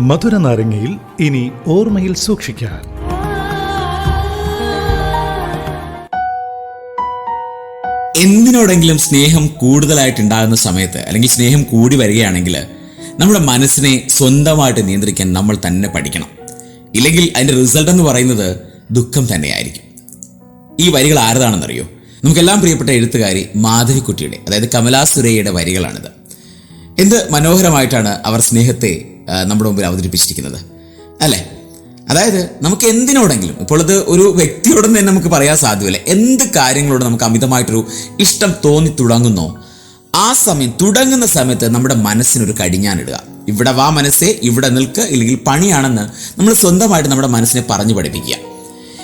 മധുര നാരങ്ങയിൽ ഇനി ഓർമ്മയിൽ സൂക്ഷിക്കാൻ. എന്തിനോടെങ്കിലും സ്നേഹം കൂടുതലായിട്ട് ഉണ്ടാകുന്ന സമയത്ത് അല്ലെങ്കിൽ സ്നേഹം കൂടി വരികയാണെങ്കിൽ നമ്മുടെ മനസ്സിനെ സ്വന്തമായിട്ട് നിയന്ത്രിക്കാൻ നമ്മൾ തന്നെ പഠിക്കണം. ഇല്ലെങ്കിൽ അതിന്റെ റിസൾട്ട് എന്ന് പറയുന്നത് ദുഃഖം തന്നെയായിരിക്കും. ഈ വരികൾ ആരതാണെന്നറിയോ? നമുക്കെല്ലാം പ്രിയപ്പെട്ട എഴുത്തുകാരി മാധവിക്കുട്ടിയുടെ അതായത് കമലാ സുരയ്യയുടെ വരികളാണിത്. എന്ത് മനോഹരമായിട്ടാണ് അവർ സ്നേഹത്തെ നമ്മുടെ മുമ്പിൽ അവതരിപ്പിച്ചിരിക്കുന്നത്. അല്ലേ? അതായത് നമുക്ക് എന്തിനോടെങ്കിലും ഇപ്പോൾ ഇത് ഒരു വ്യക്തിയോടൊന്നും തന്നെ നമുക്ക് പറയാൻ സാധ്യമല്ല. എന്ത് കാര്യങ്ങളോട് നമുക്ക് അമിതമായിട്ടൊരു ഇഷ്ടം തോന്നി തുടങ്ങുന്നോ ആ സമയം തുടങ്ങുന്ന സമയത്ത് നമ്മുടെ മനസ്സിനൊരു കടിഞ്ഞാനിടുക. ഇവിടെ വാ മനസ്സേ ഇവിടെ നിൽക്ക് ഇല്ലെങ്കിൽ പണിയാണെന്ന് നമ്മൾ സ്വന്തമായിട്ട് നമ്മുടെ മനസ്സിനെ പറഞ്ഞു പഠിപ്പിക്കുക.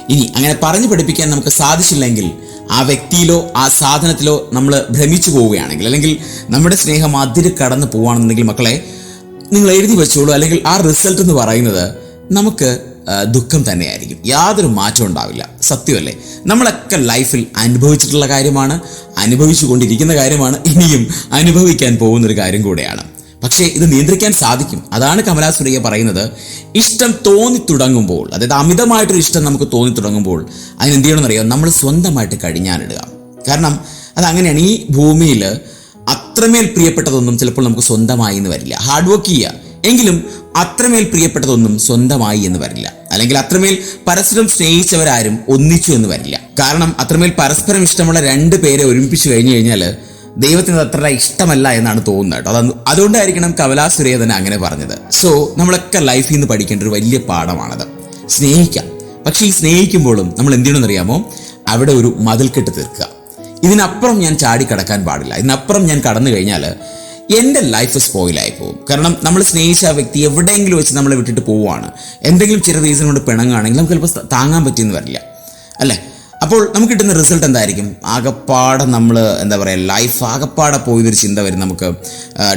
ഇനി അങ്ങനെ പറഞ്ഞു പഠിപ്പിക്കാൻ നമുക്ക് സാധിച്ചില്ലെങ്കിൽ ആ വ്യക്തിയിലോ ആ സാധനത്തിലോ നമ്മൾ ഭ്രമിച്ചു പോവുകയാണെങ്കിൽ അല്ലെങ്കിൽ നമ്മുടെ സ്നേഹം അതിര് കടന്നു പോവുകയാണെന്നുണ്ടെങ്കിൽ മക്കളെ നിങ്ങൾ എഴുതി വെച്ചോളൂ അല്ലെങ്കിൽ ആ റിസൾട്ട് എന്ന് പറയുന്നത് നമുക്ക് ദുഃഖം തന്നെയായിരിക്കും. യാതൊരു മാറ്റവും ഉണ്ടാവില്ല. സത്യമല്ലേ? നമ്മളൊക്കെ ലൈഫിൽ അനുഭവിച്ചിട്ടുള്ള കാര്യമാണ് അനുഭവിച്ചു കൊണ്ടിരിക്കുന്ന കാര്യമാണ് ഇനിയും അനുഭവിക്കാൻ പോകുന്ന ഒരു കാര്യം കൂടെയാണ്. പക്ഷേ ഇത് നിയന്ത്രിക്കാൻ സാധിക്കും. അതാണ് കമലാ സുരയ്യ പറയുന്നത്. ഇഷ്ടം തോന്നി തുടങ്ങുമ്പോൾ അതായത് അമിതമായിട്ടൊരു ഇഷ്ടം നമുക്ക് തോന്നി തുടങ്ങുമ്പോൾ അതിനെന്ത് ചെയ്യണമെന്നറിയാം? നമ്മൾ സ്വന്തമായിട്ട് കഴിഞ്ഞാനിടുക കാരണം അത് ഈ ഭൂമിയിൽ അത്രമേൽ പ്രിയപ്പെട്ടതൊന്നും ചിലപ്പോൾ നമുക്ക് സ്വന്തമായി എന്ന് വരില്ല. ഹാർഡ് വർക്ക് ചെയ്യുക. എങ്കിലും അത്രമേൽ പ്രിയപ്പെട്ടതൊന്നും സ്വന്തമായി എന്ന് വരില്ല. അല്ലെങ്കിൽ അത്രമേൽ പരസ്പരം സ്നേഹിച്ചവരാരും ഒന്നിച്ചു എന്ന് വരില്ല. കാരണം അത്രമേൽ പരസ്പരം ഇഷ്ടമുള്ള രണ്ട് പേരെ ഒരുമിപ്പിച്ചു കഴിഞ്ഞു കഴിഞ്ഞാൽ ദൈവത്തിന് അത്ര ഇഷ്ടമല്ല എന്നാണ് തോന്നുന്നത് കേട്ടോ. അത് അതുകൊണ്ടായിരിക്കണം കമലാ തന്നെ അങ്ങനെ പറഞ്ഞത്. സോ നമ്മളൊക്കെ ലൈഫിൽ നിന്ന് പഠിക്കേണ്ട ഒരു വലിയ പാഠമാണത്. സ്നേഹിക്കാം. പക്ഷേ ഈ സ്നേഹിക്കുമ്പോഴും നമ്മൾ എന്ത് ചെയ്യണമെന്നറിയാമോ? അവിടെ ഒരു മതിൽ മതിൽക്കെട്ട് തീർക്കുക. ഇതിനപ്പുറം ഞാൻ ചാടിക്കടക്കാൻ പാടില്ല. ഇതിനപ്പുറം ഞാൻ കടന്നു കഴിഞ്ഞാൽ എന്റെ ലൈഫ് സ്പോയിലായി പോകും. കാരണം നമ്മൾ സ്നേഹിച്ച ആ വ്യക്തി എവിടെയെങ്കിലും വെച്ച് നമ്മളെ വിട്ടിട്ട് പോവുകയാണ് എന്തെങ്കിലും ചെറിയ റീസൺ കൊണ്ട് പിണങ്ങുകയാണെങ്കിൽ നമുക്ക് ചിലപ്പോൾ താങ്ങാൻ പറ്റിയെന്ന് വരില്ല. അല്ലേ? അപ്പോൾ നമുക്ക് കിട്ടുന്ന റിസൾട്ട് എന്തായിരിക്കും? ആകപ്പാടെ നമ്മൾ എന്താ പറയുക ലൈഫ് ആകപ്പാടെ പോയതൊരു ചിന്ത വരും നമുക്ക്.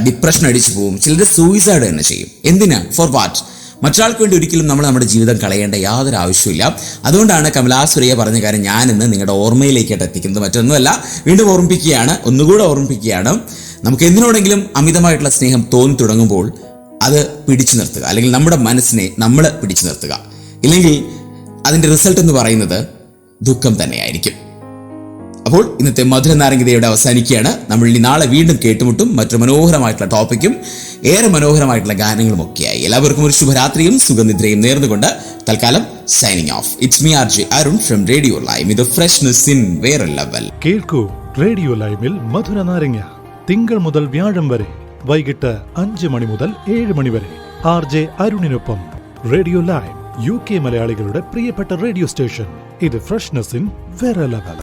ഡിപ്രഷൻ അടിച്ചു പോകും. ചിലർ സൂയിസൈഡ് തന്നെ ചെയ്യും. എന്തിനാ? ഫോർ വാട്ട് മറ്റൊരാൾക്ക് വേണ്ടി ഒരിക്കലും നമ്മൾ നമ്മുടെ ജീവിതം കളയേണ്ട യാതൊരു ആവശ്യമില്ല അതുകൊണ്ടാണ് കമലാസുരയ്യ പറഞ്ഞ കാര്യം ഞാൻ ഇന്ന് നിങ്ങളുടെ ഓർമ്മയിലേക്കായിട്ട് എത്തിക്കുന്നത്. മറ്റൊന്നുമല്ല വീണ്ടും ഓർമ്മിപ്പിക്കുകയാണ്. ഒന്നുകൂടെ ഓർമ്മിപ്പിക്കുകയാണ്. നമുക്ക് എന്തിനോടെങ്കിലും അമിതമായിട്ടുള്ള സ്നേഹം തോന്നി തുടങ്ങുമ്പോൾ അത് പിടിച്ചു നിർത്തുക. അല്ലെങ്കിൽ നമ്മുടെ മനസ്സിനെ നമ്മൾ പിടിച്ചു നിർത്തുക. ഇല്ലെങ്കിൽ അതിന്റെ റിസൾട്ട് എന്ന് പറയുന്നത് ദുഃഖം തന്നെയായിരിക്കും. അപ്പോൾ ഇന്നത്തെ മധുര നാരംഗതയുടെ അവസാനിക്കുകയാണ്. നമ്മൾ ഇനി നാളെ വീണ്ടും കേട്ടുമുട്ടും മറ്റു മനോഹരമായിട്ടുള്ള ടോപ്പിക്കും ഏറെ മനോഹരമായിട്ടുള്ള ഗാനങ്ങളും ഒക്കെയായി. എല്ലാവർക്കും ഒരു ശുഭരാത്രിയും സുഖനിദ്രയും നേർന്നുകൊണ്ട് തൽക്കാലം signing off it's me R J Arun from radio lime ഇത് ഫ്രഷ്നസ് ഇൻ വേറെ ലെവൽ കേൾക്കൂ റേഡിയോ ലൈമിൽ മധുര നാരങ്ങ. തിങ്കൾ മുതൽ വ്യാഴം വരെ വൈകിട്ട് അഞ്ച് മണി മുതൽ ഏഴ് മണി വരെ. ആർ ജെ അരുണിനൊപ്പം റേഡിയോ ലൈം യു കെ മലയാളികളുടെ പ്രിയപ്പെട്ട റേഡിയോ സ്റ്റേഷൻ ഇത് ഫ്രഷ്നെസ് ഇൻ വേറെ ലെവൽ.